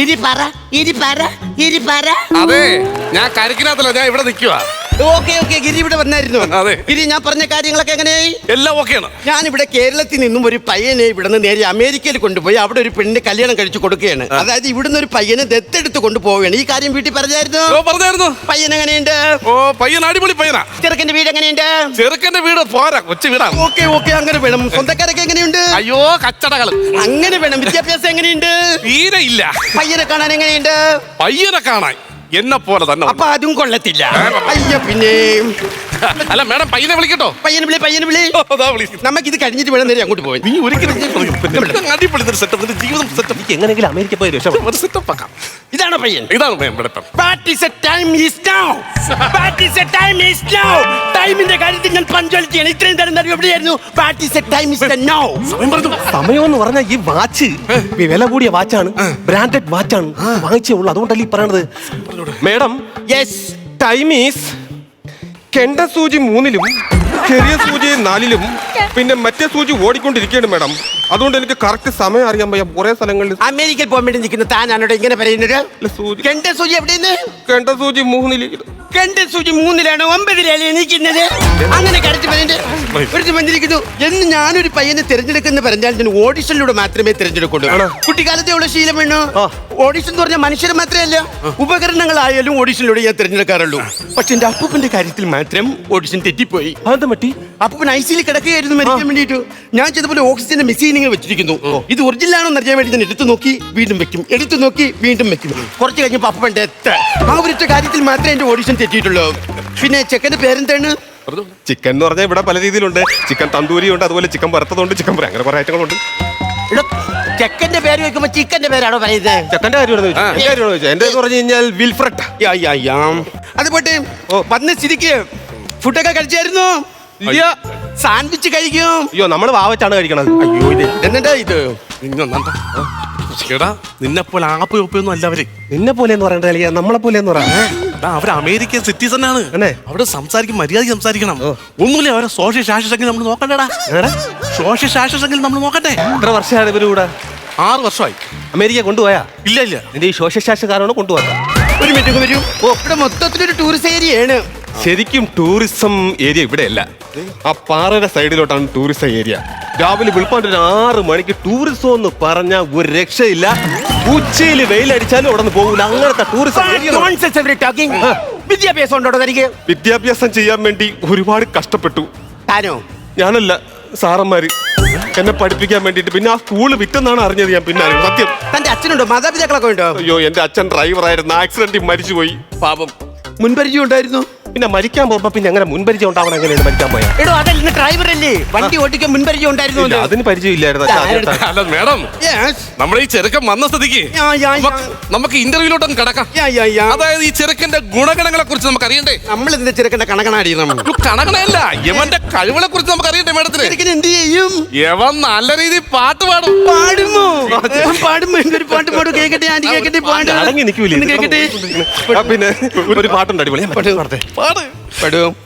ഇനി പറ ഇനി പറ ഇനി പറ. അതെ ഞാൻ കരിക്കിനകത്തല്ല ഞാൻ ഇവിടെ നിൽക്കുക ഓക്കെ ഓക്കെ ഗിരി ഇവിടെ വന്നായിരുന്നു. അതെ. ഗിരി ഞാൻ പറഞ്ഞ കാര്യങ്ങളൊക്കെ എങ്ങനെയായി? എല്ലാം ഓക്കെയാണ്. ഇവിടെ കേരളത്തിൽ നിന്നും ഒരു പയ്യനെ ഇവിടുന്ന് നേരെ അമേരിക്കയിൽ കൊണ്ടുപോയി അവിടെ ഒരു പെണ്ണിന് കല്യാണം കഴിച്ചു കൊടുക്കുകയാണ്. അതായത് ഇവിടുന്ന് ഒരു പയ്യനെ ദത്തെടുത്ത് കൊണ്ടുപോവുകയാണ്. ഈ കാര്യം വീട്ടിൽ പറഞ്ഞായിരുന്നു? ഓ പറഞ്ഞായിരുന്നു. പയ്യൻ എങ്ങനെയുണ്ട്? ഓ പയ്യൻ അടിപൊളി പയ്യനാ. ചെറുക്കന്റെ വീട് എങ്ങനെയുണ്ട്? ചെറുക്കന്റെ വീട് പോരാ കൊച്ചു വീടാ. ഓക്കെ ഓക്കെ അങ്ങനെ വേണം. സ്വന്തക്കാരൊക്കെ എങ്ങനെയുണ്ട്? അയ്യോ കച്ചടകൾ. അങ്ങനെ വേണം. വിദ്യാഭ്യാസം എങ്ങനെയുണ്ട്? തീരെ ഇല്ല. പയ്യനെ കാണാൻ എങ്ങനെയുണ്ട്? പയ്യനെ കാണാൻ. എന്നെ പോലെ തന്നെ അപ്പൊ അതും കൊള്ളത്തില്ല. അയ്യ പിന്നെ അല്ല മേഡം പയ്യനെ വിളിക്കട്ടോ. പയ്യനെ വിളി പയ്യനെ വിളി. ഓ, ദാ വിളി. നമുക്ക് ഇത് കഴിഞ്ഞിട്ട് വേണം നേരെ അങ്ങോട്ട് പോയി നീ ഒരിക്കലും ഞാൻ പറയും. പിന്നെ അടിപൊളി ഒരു സെറ്റപ്പ് നിന്റെ ജീവിതം സെറ്റപ്പ് എനിക്ക് എങ്ങനെയെങ്കിലും അമേരിക്ക പോയി രക്ഷപ്പെടും. ഒരു സെറ്റപ്പ് ആക്കാം. ഇതാണ് പയ്യൻ. ഇതാണ് madam is the time is now? What is time time is now? ടൈമിന്റെ കാര്യത്തിൽ ഞാൻ ആണ് ഇത്രയും തരം തരം എവിടെയായിരുന്നു? The time is the now? സമയം പറഞ്ഞു. സമയം എന്ന് പറഞ്ഞാൽ ഈ വാച്ച് ഈ വില കൂടിയ വാച്ചാണ് ബ്രാൻഡഡ് വാച്ചാണ് വാങ്ങിച്ചേ ഉള്ളൂ. അതുകൊണ്ടല്ലേ ഈ പറയണത്? മേഡം യെസ് ടൈം ഈസ് കെണ്ട സൂചി മൂന്നിലും ചെറിയ സൂചി നാലിലും പിന്നെ മറ്റേ സൂചി ഓടിക്കൊണ്ടിരിക്കുകയാണ് മാഡം. അതുകൊണ്ട് എനിക്ക് കറക്റ്റ് സമയം അറിയാൻ വയ്യ. കുറെ സ്ഥലങ്ങളിൽ അമേരിക്കയിൽ പോകാൻ വേണ്ടി നിൽക്കുന്ന താനാണോ ഇങ്ങനെ പറയുന്നത്? സൂചി കെണ്ട സൂചി എവിടെയെന്ന് കെണ്ട സൂചി മൂന്നിൽ. കെണ്ട സൂചി മൂന്നിലാണ് ഒമ്പതിലാണ് എണീക്കുന്നത്. അങ്ങനെ കരച്ച് പറയുന്നത് ഒരു വന്നിരിക്കുന്നു. എന്ന് ഞാനൊരു പയ്യനെ തിരഞ്ഞെടുക്കുന്ന പറഞ്ഞാൽ ഞാൻ ഓഡിഷനിലൂടെ മാത്രമേ തിരഞ്ഞെടുക്കുള്ളൂ? കുട്ടിക്കാലത്തെ ഉള്ള ശീലം വേണോ. ഓഡിഷൻ എന്ന് പറഞ്ഞാൽ മനുഷ്യരെ മാത്രമല്ല. ഉപകരണങ്ങളായാലും ഓഡീഷനിലൂടെ ഞാൻ തിരഞ്ഞെടുക്കാറുള്ളൂ. പക്ഷെ എന്റെ അപ്പൂപ്പന്റെ കാര്യത്തിൽ മാത്രം ഓഡീഷൻ തെറ്റിപ്പോയി. അത് മട്ടി അപ്പൂപ്പൻ ഐ സിയിൽ കിടക്കുകയായിരുന്നു മരിക്കാൻ വേണ്ടിയിട്ട്. ഞാൻ ചെയ്തപോലെ ഓക്സിജന്റെ മെഷീനിങ് വെച്ചിരിക്കുന്നു. ഇത് ഒറിജിനൽ ആണോ എന്നറിയാൻ വേണ്ടി ഞാൻ എടുത്തു നോക്കി വീണ്ടും വെക്കും. എടുത്തു നോക്കി വീണ്ടും വെക്കും. കുറച്ച് കഴിഞ്ഞപ്പോൾ അപ്പൂപ്പൻ ഡെത്ത്. ആ ഒരൊറ്റ കാര്യത്തിൽ മാത്രമേ എന്റെ ഓഡീഷൻ തെറ്റിയിട്ടുള്ളൂ. പിന്നെ ചെക്കന്റെ പേരെന്താണ്? ചിക്കൻ എന്ന് പറഞ്ഞാൽ ഇവിടെ പല രീതിയിലുണ്ട്. ചിക്കൻ തന്തൂരി ഉണ്ട് അതുപോലെ ചിക്കൻ വറുത്തതുണ്ട് ചിക്കൻ അങ്ങനെ കുറെ ഐറ്റങ്ങളുണ്ട്. ചെക്കന്റെ പേര് വെക്കുമ്പോ ചിക്കന്റെ പേരാണോ പറയുന്നത്? ചെക്കന്റെ കാര്യമാണ് ചോദിച്ചത്. എന്റെ കാര്യമാണ് ചോദിച്ചത് എന്റെ എന്ന് പറഞ്ഞു കഴിഞ്ഞാൽ വിൽഫ്രട്ട്. അത് പോട്ടെ. വന്ന സ്ഥിതിക്ക് ഫുഡൊക്കെ കഴിച്ചായിരുന്നു? ഇല്ല സാൻഡ്വിച്ച് കഴിക്കും. അയ്യോ നമ്മൾ വാവച്ചാണ് കഴിക്കണത്. അയ്യോ ഇത് എന്താ? ഇത് എടാ നിന്നെ പോലെ ആപ്പ് ഒപ്പൊന്നും അല്ല അവർ. നിന്നെ പോലെ എന്ന് പറയണ്ട അല്ലെങ്കിൽ നമ്മളെ പോലെ എന്ന് പറയാം എടാ, അവർ അമേരിക്കൻ സിറ്റിസൺ ആണ്. അല്ലേ? അവിടെ സംസാരിക്കും മര്യാദ സംസാരിക്കണം. ഒന്നുമില്ല അവരെ സോഷ്യൽ ശാസ്ത്രമെങ്കിൽ നമ്മൾ നോക്കണ്ടേടാ. സോഷ്യൽ ശാസ്ത്രമെങ്കിൽ നമ്മൾ നോക്കട്ടെ എത്ര വർഷമാണ് ഇവർ കൂടെ ആറ് വർഷമായി. അമേരിക്ക കൊണ്ടുപോയാ? ഇല്ല ഇല്ല. നിന്റെ ഈ കാരണം കൊണ്ടുപോകാത്ത ഒരു മിനിറ്റ് വരും. ഓ ഇവിടെ മൊത്തത്തിലൊരു ടൂറിസ്റ്റ് ഏരിയയാണ് ശരിക്കും ടൂറിസം ഏരിയ ഇവിടെയല്ല. ആ പാറയുടെ സൈഡിലോട്ടാണ് ടൂറിസം ഏരിയ രാവിലെ വെളുപ്പാണ്ട് ഒരു ആറ് മണിക്ക് ടൂറിസം എന്ന് പറഞ്ഞ ഒരു രക്ഷയില്ല. ഉച്ചയിൽ വെയിലടിച്ചാലും അവിടെ പോകൂല. അങ്ങനത്തെ ടൂറിസം ഏരിയ. വിദ്യാഭ്യാസം ഉണ്ടോ തനിക്ക്? വിദ്യാഭ്യാസം ചെയ്യാൻ വേണ്ടി ഒരുപാട് കഷ്ടപ്പെട്ടു. താനോ? ഞാനല്ല സാറന്മാര്. എന്നെ പഠിപ്പിക്കാൻ വേണ്ടിട്ട് പിന്നെ ആ സ്കൂൾ വിറ്റെന്നാണ് അറിഞ്ഞത് ഞാൻ പിന്നെ. സത്യം. തന്റെ അച്ഛനുണ്ടോ? മാതാപിതാക്കളൊക്കെ ഉണ്ടോ? അയ്യോ എന്റെ അച്ഛൻ ഡ്രൈവറായിരുന്നു ആക്സിഡന്റിൽ മരിച്ചുപോയി. പാപം മുൻപരിചയം ഉണ്ടായിരുന്നു? പിന്നെ മരിക്കാൻ പോകുമ്പോ പിന്നെ അങ്ങനെ മുൻപരിചയം ഉണ്ടാവണം എങ്ങനെയാണ് മരിക്കാൻ പോയാ? എടോ അതല്ല ഡ്രൈവർ അല്ലേ? വണ്ടി ഓടിക്കാൻ മുൻപരിചയം ഉണ്ടായിരുന്നു ഇല്ല, അതിന് പരിചയം ഇല്ലായിരുന്നു അച്ഛാ, ഞാൻ. അല്ല മേഡം നമ്മുടെ ഈ ചെറുക്കൻ വന്ന സ്ഥിതിക്ക് യാ, യാ, യാ. നമുക്ക് നമുക്ക് ഇന്റർവ്യൂലോട്ടൊന്ന് കിടക്കാം. അതായത് ഈ ചെറുക്കന്റെ ഗുണഗണങ്ങളെ കുറിച്ച് നമുക്ക് അറിയണ്ടേ? നമ്മൾ ഇതിന്റെ ചെറുക്കണ്ട കണക്കണാടിയണം ഒരു കണകണയല്ല യവന്റെ കഴിവുകളെ കുറിച്ച് നമുക്ക് അറിയണ്ടേ മേഡത്തിന്? ചെറുക്കൻ എന്ത് ചെയ്യും? യവൻ നല്ല രീതിയിൽ പാട്ട് പാടും. പാടുമോ? പാടുമ്പോ എന്തൊരു പാട്ട് പാടും? കേക്കട്ടെ ആന്റി കേക്കട്ടെ പാട്ട്. അടങ്ങി നിൽക്കൂലേ ഒന്ന് കേക്കട്ടെ. ആ, പിന്നെ ഒരു പാട്ടുണ്ട് അടിപൊളി ഞാൻ പാട്. പാടട്ടെ. പാട്. പാടും.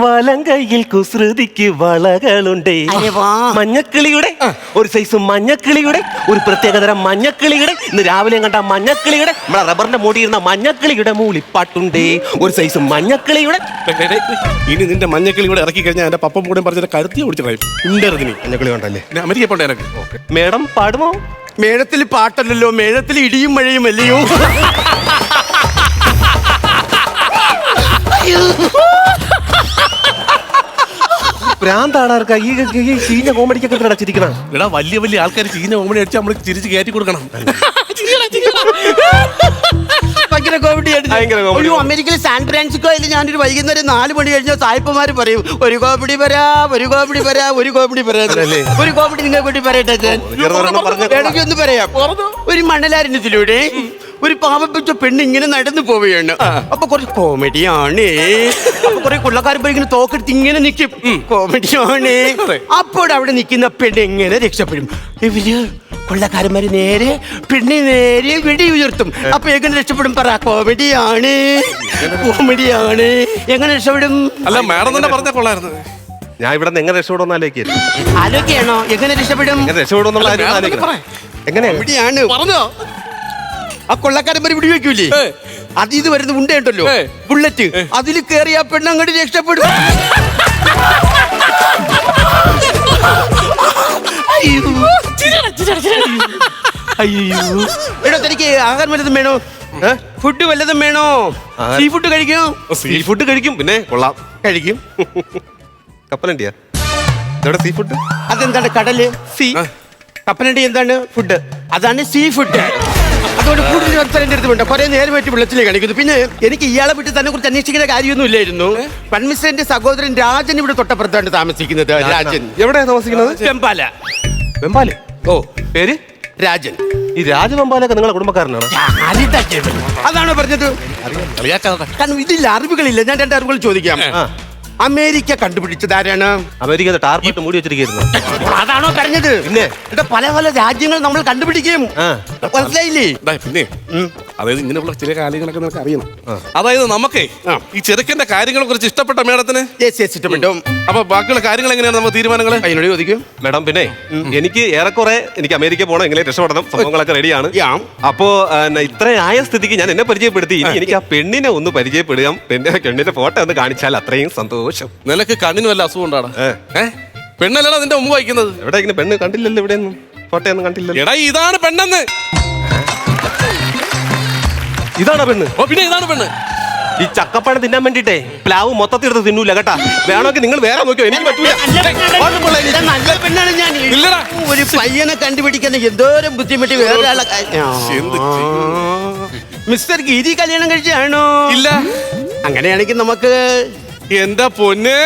വലം കയ്യിൽ കുസൃതിക്ക് വളകളുണ്ട്. അരെ വാ. മഞ്ഞക്കിളിയുടെ ഒരു സൈസ് മഞ്ഞക്കിളിയുടെ ഒരു പ്രത്യേകതരം മഞ്ഞക്കിളിയുടെ. ഇന്ന് രാവിലെ കണ്ട മഞ്ഞക്കിളിയുടെ നമ്മളെ റബ്ബറിന്റെ മൂടിയിരുന്ന മഞ്ഞക്കിളിയുടെ മൂളിപ്പാട്ടുണ്ട്. ഒരു സൈസ് മഞ്ഞക്കിളിയുടെ. ഇനി നിന്റെ മഞ്ഞക്കിളിയുടെ ഇറക്കി കഴിഞ്ഞാൽ എന്റെ പപ്പം കൂടെ പറഞ്ഞ കരുത്തി ഓടിച്ചിട്ടുണ്ടായിരുന്നു കണ്ടല്ലേ അമേരിക്ക പോണ്ടേ എനക്ക് മേഡം പാടുമോ? മേഴത്തിൽ പാട്ടല്ലല്ലോ. മേഴത്തിൽ ഇടിയും മഴയും അല്ലയോ? ഭ്രാന്താടാർക്ക ഈ ഈ ചീഞ്ഞ കോമഡിക്കൊക്കെ അടച്ചിരിക്കണം എടാ വലിയ വലിയ ആൾക്കാർ ചീന കോമഡി അടിച്ച് നമ്മൾ ചിരിച്ച് കയറ്റി കൊടുക്കണം. ഭയങ്കര കോമഡി ഭയങ്കര comedy. ഒരു അമേരിക്കയിൽ സാൻ ഫ്രാൻസിസ്കോയിൽ ഞാനൊരു വൈകുന്നേരം നാല് മണി കഴിഞ്ഞാൽ സായിപ്പന്മാര് പറയും ഒരു കോമഡി വരാ ഒരു കോമഡി വരാ ഒരു കോമഡി വരാ. അതല്ലേ? ഒരു കോമഡി നിങ്ങൾക്ക് വേണ്ടി പറയട്ടെ ഞാൻ? ചെറുതൊരെണ്ണം. വേണമെങ്കിൽ ഒന്ന് പറയാം. ഒരു മണലാരണ്യത്തിലൂടെ ഒരു പാവപ്പെട്ട പെണ്ണ് ഇങ്ങനെ നടന്നു പോവുകയാണ്. അപ്പൊ കുറച്ച് കോമഡിയാണ് അപ്പൊ കുറെ കൊള്ളക്കാരൻ പോയി ഇങ്ങനെ തോക്കെടുത്ത് ഇങ്ങനെ നിൽക്കും കോമഡിയാണ് അപ്പോൾ അവിടെ നിൽക്കുന്ന പെണ്ണ് എങ്ങനെ രക്ഷപ്പെടും. ഇവർ കൊള്ളക്കാരന്മാര് നേരെ പെണ്ണി നേരെ വെടി ഉയർത്തും. അപ്പൊ എങ്ങനെ രക്ഷപ്പെടും പറ? കോമഡിയാണ് കോമഡിയാണ് എങ്ങനെ രക്ഷപ്പെടും? അല്ല മാഡം തന്നെ പറഞ്ഞ കൊള്ളായിരുന്നു. ഞാൻ ഇവിടെ നിന്ന് എങ്ങനെ രക്ഷപ്പെടുമെന്ന് ആലോചിക്കരുത്. ആലോചിക്കണോ എങ്ങനെ രക്ഷപ്പെടും? എങ്ങനെ രക്ഷപ്പെടും. എങ്ങനെയാണ്? കോമഡിയാണ് പറഞ്ഞോ. ആ കൊള്ളക്കാരൻ വരെ പിടി വെക്കൂലേ ഏ. അത് ഇത് വരുന്ന ഉണ്ടയുണ്ടല്ലോ ഏ. ബുള്ളറ്റ് അതിൽ കയറി ആ പെണ്ണങ്ങോട്ട് രക്ഷപ്പെടും. അയ്യോ. എടോ തനിക്ക് ആഹാരം വല്ലതും വേണോ? ഫുഡ് വല്ലതും വേണോ? സീ ഫുഡ് കഴിക്കോ. സീ ഫുഡ് കഴിക്കും. പിന്നെ കൊള്ളാം. കഴിക്കും. കപ്പലണ്ടിയാ? ഇതെവിടെ സീ ഫുഡ് അതെന്താണ് കടൽ? സീ കപ്പലണ്ടി എന്താണ്? ഫുഡ് അതാണ് സീ ഫുഡ് അതുകൊണ്ട് കൂടുതൽ വർഷം എന്റെ കുറെ നേരമായിട്ട് വിളിച്ചില്ലേ കളിക്കുന്നു. പിന്നെ എനിക്ക് ഇയാളെ വിട്ട് തന്നെ കുറിച്ച് അന്വേഷിക്കുന്ന കാര്യമൊന്നും ഇല്ലായിരുന്നു പൺമിശ്രന്റെ സഹോദരൻ രാജൻ ഇവിടെ തൊട്ടപ്പുറത്താണ് താമസിക്കുന്നത്. രാജൻ. എവിടെയാ താമസിക്കുന്നത്? ചെമ്പാല വെമ്പാല. ഓ പേര്? രാജൻ. ഈ രാജവെമ്പാലൊക്കെ നിങ്ങളെ കുടുംബക്കാരനാണ്. അതാണോ പറഞ്ഞത്? കാരണം ഇതില്ല അറിവുകളില്ല. ഞാൻ രണ്ട് അറിവുകൾ ചോദിക്കാം. അമേരിക്ക കണ്ടുപിടിച്ചത് ആരാണ്? അമേരിക്ക മൂടി വെച്ചിരിക്കുന്നു അതാണോ പറഞ്ഞത് പിന്നെ? ഇവിടെ പല പല രാജ്യങ്ങൾ നമ്മൾ കണ്ടുപിടിക്കും. മനസ്സിലായില്ലേ? ദാ, പിന്നെ അതായത് ഇങ്ങനെയുള്ള ചില കാര്യങ്ങളൊക്കെ നിനക്ക് അറിയണം അതായത് നമുക്കേ ഈ ചെറുക്കന്റെ കാര്യങ്ങളെ കുറിച്ച് ഇഷ്ടപ്പെട്ട മേഡത്തിന്? ഇഷ്ടപ്പെട്ടു. അപ്പൊ ബാക്കിയുള്ള കാര്യങ്ങൾ എങ്ങനെയാണ് നമ്മൾ തീരുമാനങ്ങൾ അതിനോട് ചോദിക്കും. മേഡം പിന്നെ എനിക്ക് ഏറെക്കുറെ എനിക്ക് അമേരിക്ക പോകണം എങ്ങനെ രക്ഷപ്പെടണം സംഭവങ്ങളൊക്കെ റെഡിയാണ്. അപ്പോ ഇത്രയായ ഇത്ര ആയ സ്ഥിതിക്ക് ഞാൻ എന്നെ പരിചയപ്പെടുത്തി. ഇനി എനിക്ക് ആ പെണ്ണിനെ ഒന്ന് പരിചയപ്പെടുക. പെണ്ണിനെ പെണ്ണിന്റെ ഫോട്ടോ ഒന്ന് കാണിച്ചാൽ അത്രയും സന്തോഷം. നിനക്ക് കണ്ണിന് വല്ല അസുഖം ഉണ്ടാണ് പെണ്ണല്ലടാ നിന്റെ മുമ്പ് വയ്ക്കുന്നത്? എവിടെ ഇങ്ങനെ പെണ്ണ് കണ്ടില്ലല്ലോ ഇവിടെയൊന്നും? ഫോട്ടോ ഒന്നും കണ്ടില്ലല്ലോ? എടാ ഇതാണ് പെണ്ണെന്ന്. ഇതാണോ പെണ്ണ്. ഓ പിന്നെ ഇതാണ് പെണ്ണ്. ഈ ചക്കപ്പഴം തിന്നാൻ വേണ്ടിട്ടേ പ്ലാവ് മൊത്തത്തിൽ എടുത്ത് തിന്നൂല കേട്ടാ. വേണമെങ്കിൽ നിങ്ങൾ വേറെ നോക്കിയോ? എനിക്ക് പറ്റൂല. ഇത് നല്ല പെണ്ണാണ് ഞാൻ. ഇല്ലടാ. ഒരു പയ്യനെ കണ്ടുപിടിക്കുന്ന എന്തോരം ബുദ്ധിമുട്ടി വേറെ എന്ത് മിസ്റ്റർ ഗിരി കല്യാണം കഴിച്ചാണോ? ഇല്ല. അങ്ങനെയാണെങ്കിൽ നമുക്ക് എന്റെ പൊന്നേ?